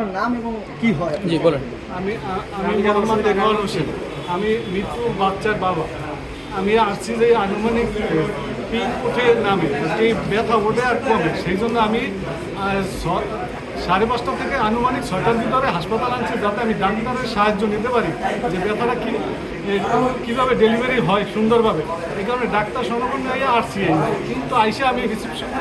আপনার নাম এবং কি হয়? জি বলেন। আমি আমি মোহাম্মদ আনোয়ার হোসেন। আমি মৃত্যু বাচ্চার বাবা। আমি আসছি যে আনুমানিক পিন উঠে নামে এই ব্যথা ওঠে আর কমে। সেই জন্য আমি সাড়ে পাঁচটা থেকে আনুমানিক ছয়টার ভিতরে হাসপাতাল আনছি যাতে আমি ডাক্তারের সাহায্য নিতে পারি যে ব্যথাটা কি কীভাবে ডেলিভারি হয় সুন্দরভাবে। এই কারণে ডাক্তার সমর্পণ নিয়ে আসছি। কিন্তু আইসে আমি রিসেপশনে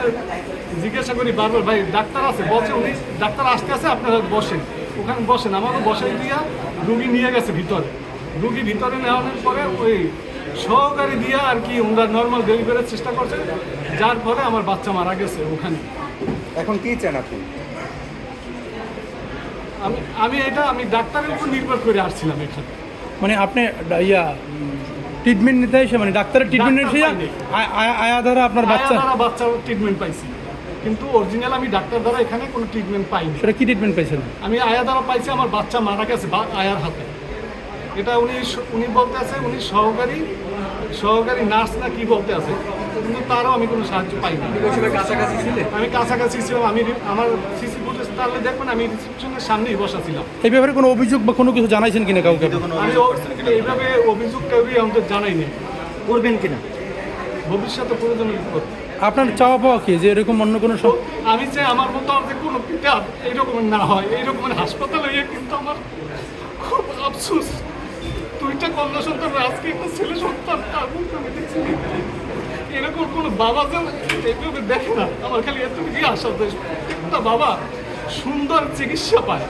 জিজ্ঞাসা করি বারবার, ভাই, ডাক্তার আছে? বলছে উনি, ডাক্তার আসতে আসে আপনারা বসেন। ওখানে বসেন, আমাকে বসেন দিয়া রুগী নিয়ে গেছে ভিতরে। রুগী ভিতরে নেওয়ানোর পরে ওই সহকারী দিয়া আর কি ওনারা নর্মাল ডেলিভারির চেষ্টা করছে, যার ফলে আমার বাচ্চা মারা গেছে ওখানে। এখন কি চান আপনি? আমি আমি এটা আমি ডাক্তারের উপর নির্ভর করে আসছিলাম এখানে। মানে আপনি ইয়া ট্রিটমেন্ট নিতে এসে মানে ডাক্তারের ট্রিটমেন্ট এসে আয়া- দ্বারা আপনার বাচ্চা দ্বারা বাচ্চা ট্রিটমেন্ট পাইছি। কিন্তু অরিজিনাল আমি ডাক্তার দ্বারা এখানে কোনো ট্রিটমেন্ট পাইনি। সেটা কি ট্রিটমেন্ট পাইছেন? আমি আয়া দ্বারা পাইছি আমার বাচ্চা মারা গেছে বা- আয়ার হাতে। এটা উনি উনি বলতে আছে উনি সহকারী সহকারী নার্স না কি বলতে আছে। কিন্তু তারও আমি কোনো সাহায্য পাইনি। কাছাকাছি ছিলেন আমি কাছাকাছি ছিলাম আমি আমার সিসি তাহলে দেখবেন আমি রিসেপশনের সামনেই বসা ছিলাম। এই ব্যাপারে কোনো অভিযোগ বা কোনো কিছু জানাইছেন কিনা কাউকে আমি এইভাবে অভিযোগ কেউই আমাদের জানাই নেই। করবেন কিনা? ভবিষ্যতে প্রয়োজনের বিপদ আপনার চাওয়া পাওয়া কি যে এরকম অন্য কোনো আমি চাই আমার মতো আমাদের কোনো পিতা এইরকম না হয় এইরকম হাসপাতালে গিয়ে কিন্তু আমার খুব আফসোস। দুইটা কন্যা সন্তান আজকে একটা ছেলে সন্তান তার মুখে আমি দেখছি এরকম কোনো বাবা যেন এইভাবে দেখে না আমার খালি এতটুকুই আশা যে একটা বাবা সুন্দর চিকিৎসা পায়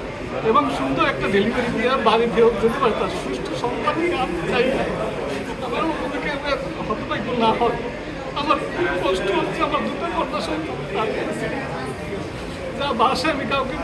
এবং সুন্দর একটা ডেলিভারি দিয়ে বাড়ি ফেরত যেতে পারে তার সুষ্ঠু সন্তান আমি চাই না। আমার হতভাগ্য না হয় আমার খুব কষ্ট হচ্ছে আমার দুটো কন্যা সন্তান যা বাসায় আমি কাউকে।